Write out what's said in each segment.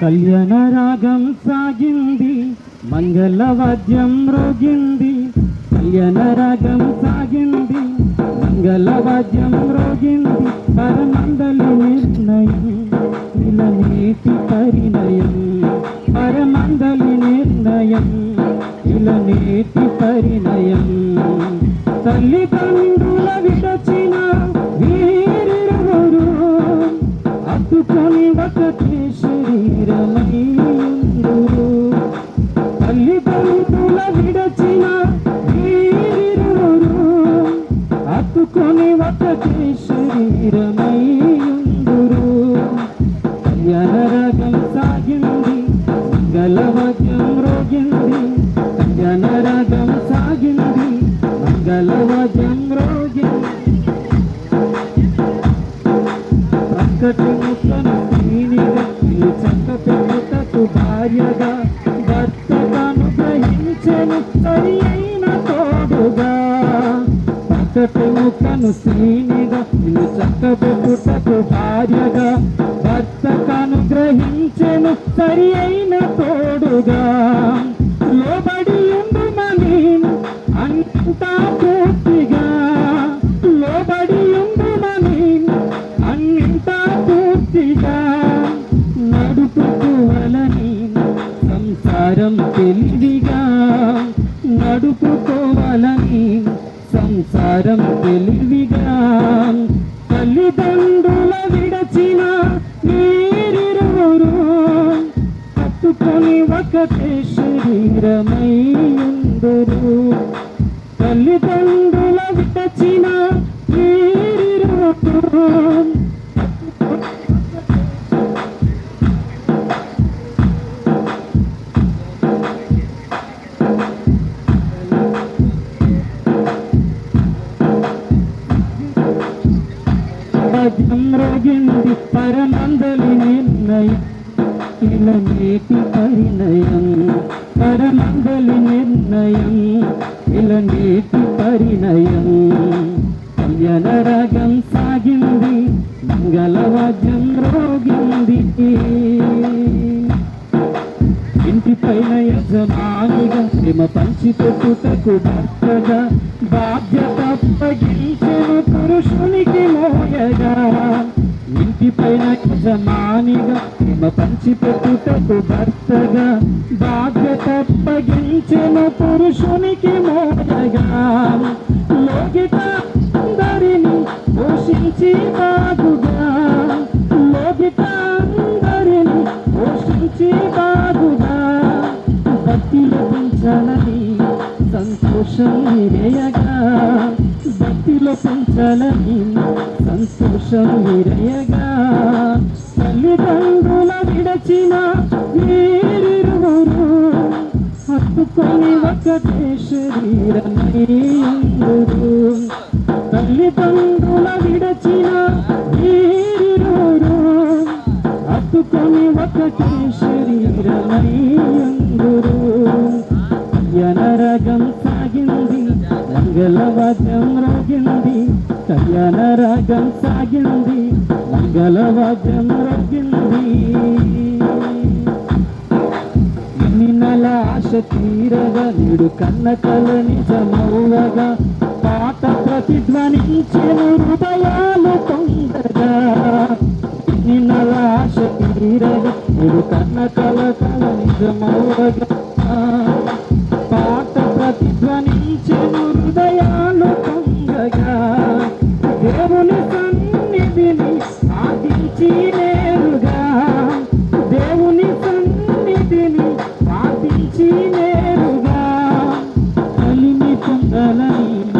కళ్యాణ రాగం సాగింది మంగళ వాద్యం రోగింది కళ్యాణ రాగం సాగింది మంగళ వాద్యం రోగింది పరమందలి నిర్ణయం ఇలా పరిణయం పరమందలి నిర్ణయం ఇలా నీటి పరిణయం తల్లిదండ్రుల విడచిన కళ్యాణరాగం సాగింది మంగళవాద్యం రోగింది కళ్యాణరాగం సాగింది మంగళవాద్యం రోగింది ప్రక్కటి ముక్కను ప్రక్కటి ముక్కను శ్రీనిగా చక్క పెట్టుటకు భార్యగా. భర్తకను గ్రహించెను సరి అయిన తోడుగా. లోబడి ఉండుమని అంతా పూర్తిగా. లోబడి ఉండుమని అంతా పూర్తిగా. నడుపుకోవాలని సంసారం తెలివిగా. నడుపుకో సంసారం తెలివిగా తల్లిదండ్రుల విడచిన మీరిరువురు కట్టుకొని ఒకటే శరీరమై ఉందురు. తల్లిదండ్రుల విడచిన మీరిరువురు ఇలా నేటి పరిణయం పరమందలి నిర్ణయం ఇలా నేటి పరిణయం కళ్యాణ రాగం సాగింది మంగళవాద్యం రోగింది ఇంటి పైన యజమానిగా ప్రేమ పంచి పెట్టుటకు భర్తగా విడిచిపెట్టుటకు భర్తగా బాధ్యత అప్పగించెను పురుషునికి మోడగా లోగిట అందరిని పోషించి బాగుగా. లోగిట అందరిని పోషించి బాగుగా. భక్తిలో పెంచాలని సంతోషం నిరయగా భక్తిలో పెంచాలని సంతోషం నిరయగా తల్లిదండ్రుల విడచిన వీరిరువురు ఒకటి ఒకటే శరీరమయ్యుందురు. కళ్యాణరాగం సాగింది మంగళవాద్యం రగింది కళ్యాణరాగం సాగింది మంగళవాద్యం రోగింది నిన్నల ఆశ తీరగా నీడు కన్న కల నిజమౌవగా ప్రతిధ్వనించెను హృదయాలు పొందగా నిన్నల ఆశ తీరగా మీరు కన్న కల కల నిజమవగా పాట ప్రతిధ్వనించెను హృదయాలు పొందగా దేవుని సన్నిధిని సాధించి నేరుగా దేవుని సన్నిధిని సాధించి నేరుగా కలిమి పొందలని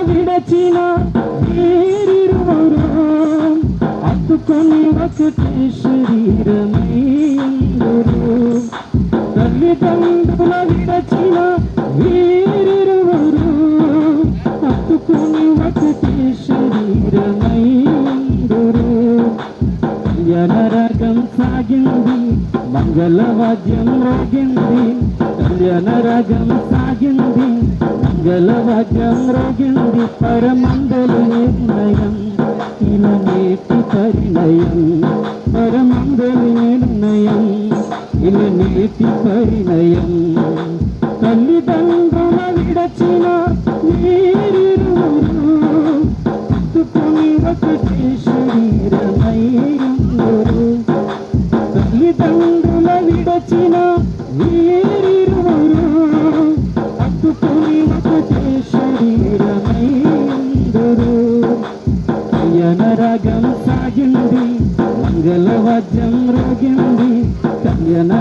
విడచిన వీరిరువురు అద్దుకొని ఒకటే శరీరమయ్యుందురు తల్లిదండ్రుల విడచిన వీరిరువురు అత్తుకొని ఒకటి శరీరమై కళ్యాణరాగం సాగింది మంగళ వాద్యం రోగింది. కళ్యాణరాగం సాగింది మంగళవాద్యం రోగింది పరమందలి నిర్ణయం ఇలా నేటి పరిణయం పరమందలి నిర్ణయం ఇలా నేటి పరిణయం తల్లిదండ్రుల విడచిన నీరిరువురు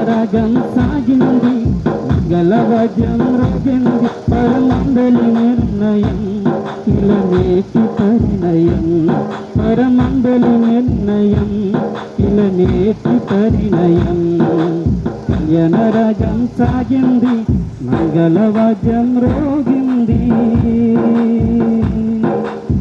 రాగం సాగింది గలవజం రోగింది పరమండలి నిర్ణయం ఇలనేటి పరిణయం. పరమండలి నిర్ణయం ఇలనేటి పరిణయం. కళ్యాణరాగం సాగింది మంగళవాద్యం రోగింది.